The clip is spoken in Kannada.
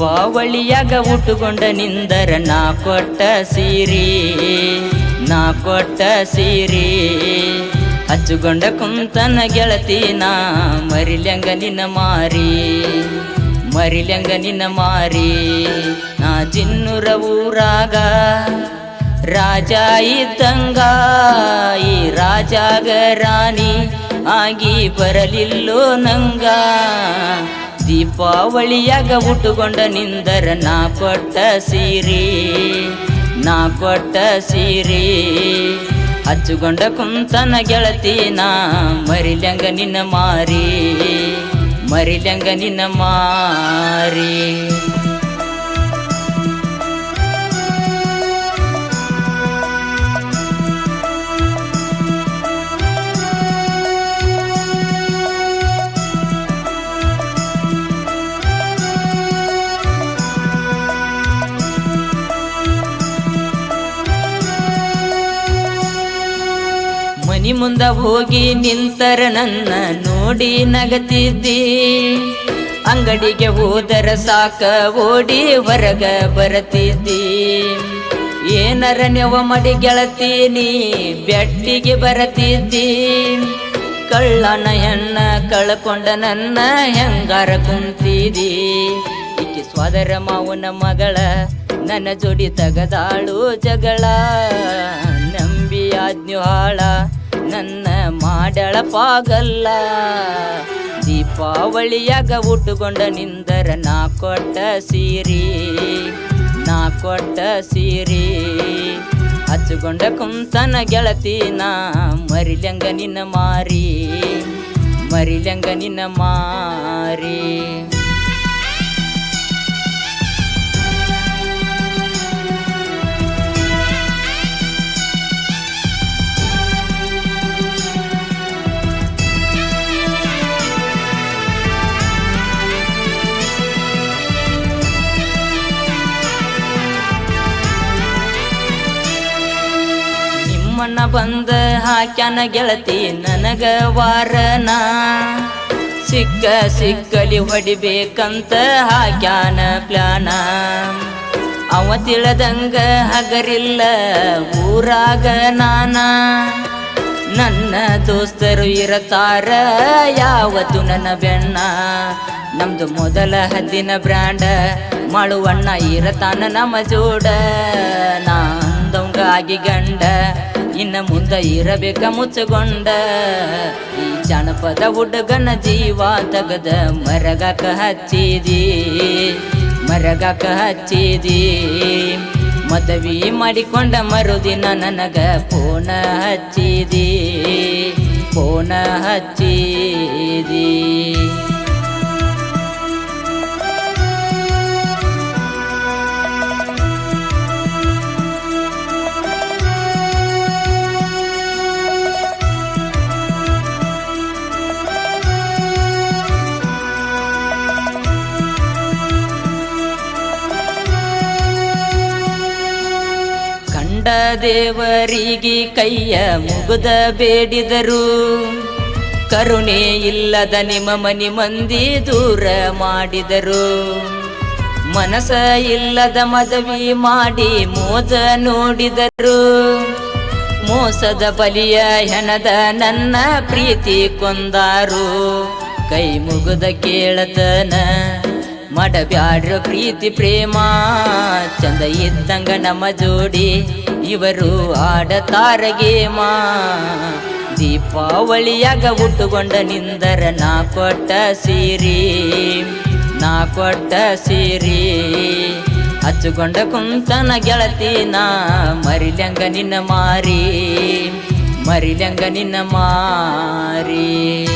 ದೀಪಾವಳಿಯಾಗ ಹುಟ್ಟುಕೊಂಡ ನಿಂದರ ನಾ ಕೊಟ್ಟ ಸೀರಿ, ನಾ ಕೊಟ್ಟ ಸೀರಿ. ಹಚ್ಚುಕೊಂಡ ಕುಂತನ ಗೆಳತಿ, ನಾ ಮರಿಲ್ಯಂಗ ನಿನ್ನ ಮಾರಿ, ಮರಿಲ್ಯಂಗ ನಿನ್ನ ಮಾರಿ. ನಾ ಜಿನ್ನುರ ಊರಾಗ ರಾಜ ಇದ್ದಂಗ, ಈ ರಾಜಾಗ ರಾಣಿ ಆಗಿ ಬರಲಿಲ್ಲೋ ನಂಗ. ದೀಪಾವಳಿಯಾಗ ಉಟ್ಟುಕೊಂಡ ನಿಂದರ, ನಾ ಕೊಟ್ಟ ಸೀರಿ, ನಾ ಕೊಟ್ಟ ಸೀರಿ. ಹಚ್ಚುಕೊಂಡ ಕುಂತನ ಗೆಳತಿ, ನಾ ಮರಿಲಂಗ ನಿನ್ನ ಮಾರಿ ಮರಿಲಂಗ ನಿನ್ನ ಮಾರಿ. ಮನಿ ಮುಂದ ಹೋಗಿ ನಿಂತರ ನನ್ನ ನೋಡಿ ನಗತಿದ್ದಿ. ಅಂಗಡಿಗೆ ಹೋದರ ಸಾಕ ಓಡಿ ಹೊರಗ ಬರತಿದ್ದಿ. ಏನರ ನೆವ ಮಡಿ ಗೆಳತೀನಿ, ಬೆಟ್ಟಿಗೆ ಬರತಿದ್ದಿ. ಕಳ್ಳನ ಹೆಣ್ಣ ಕಳ್ಕೊಂಡ ನನ್ನ ಹೆಂಗಾರ ಕುಂತಿದಿ. ಈಕೆ ಸ್ವಾದರ ಮಾವನ ಮಗಳ, ನನ್ನ ಜೋಡಿ ತಗದಾಳು ಜಗಳ. ನಂಬಿ ಆಜ್ಞು ನನ್ನ ಮಾಡಳ ಪಾಗಲ್ಲ ದೀಪಾವಳಿಯಾಗ ಉಟ್ಟುಕೊಂಡ ನಿಂದರ ನಾ ಕೊಟ್ಟ ಸೀರಿ, ನಾ ಕೊಟ್ಟ ಸೀರಿ. ಹಚ್ಚಿಕೊಂಡ ಕುಂತನ ಗೆಳತಿ, ನಾ ಮರಿಲಂಗ ನಿನ್ನ ಮಾರಿ ಮರಿಲಂಗ ನಿನ್ನ ಮಾರಿ. ಬಂದ ಹಾಕ್ಯಾನ ಗೆಳತಿ ನನಗ ವಾರನ. ಸಿಕ್ಕ ಸಿಕ್ಕಲಿ ಹೊಡಿಬೇಕಂತ ಹಾಕ್ಯಾನ ಪ್ಲಾನ. ಅವ ತಿಳದಂಗ ಹಗರಿಲ್ಲ ಊರಾಗ ನಾನ. ನನ್ನ ದೋಸ್ತರು ಇರತಾರ ಯಾವತ್ತು ನನ್ನ ಬೆಣ್ಣ. ನಮ್ದು ಮೊದಲ ಹದ್ದಿನ ಬ್ರ್ಯಾಂಡ ಮಾಡುವಣ್ಣ ಇರತಾನ ನಮ್ಮ ಜೋಡ. ನಾ ಗಂಡ. ಇನ್ನ ಮುಂದ ಇರಬೇಕ ಮುಚ್ಚಗೊಂಡ. ಈ ಜಾನಪದ ಹುಡುಗನ ಜೀವ ತಗದ ಮರಗಕ ಹಚ್ಚಿದಿ ಮರಗಕ ಹಚ್ಚಿದಿ. ಮದವಿ ಮಾಡಿಕೊಂಡ ಮರುದಿನ ನನಗ ಫೋನ ಹಚ್ಚಿದಿ ಫೋನ ಹಚ್ಚಿದಿ. ದೇವರಿಗೆ ಕೈಯ ಮುಗುದ ಬೇಡಿದರು. ಕರುಣೆ ಇಲ್ಲದ ನಿಮ್ಮ ಮನಿ ಮಂದಿ ದೂರ ಮಾಡಿದರು. ಮನಸ ಇಲ್ಲದ ಮದವಿ ಮಾಡಿ ಮೋಸ ನೋಡಿದರು. ಮೋಸದ ಬಲಿಯ ಹೆಣದ ನನ್ನ ಪ್ರೀತಿ ಕೊಂದಾರು. ಕೈ ಮುಗುದ ಕೇಳತನ, ಮಡಬ್ಯಾಡ್ರ ಪ್ರೀತಿ ಪ್ರೇಮ. ಚಂದ ಇದ್ದಂಗ ನಮ್ಮ ಜೋಡಿ. ಇವರು ಆಡತಾರ ಮಾ ದೀಪಾವಳಿಯಾಗ ಉಟ್ಟುಕೊಂಡ ನಿಂದರ ನಾ ಕೊಟ್ಟ ಸೀರಿ. ನಾ ಕೊಟ್ಟ ಸೀರಿ. ಹಚ್ಚುಕೊಂಡ ಕುಂತನ ಗೆಳತಿ ನಾ ಮರಿಲಂಗ ನಿನ್ನ ಮಾರಿ. ಮರಿಲಂಗ ನಿನ್ನ ಮಾರಿ.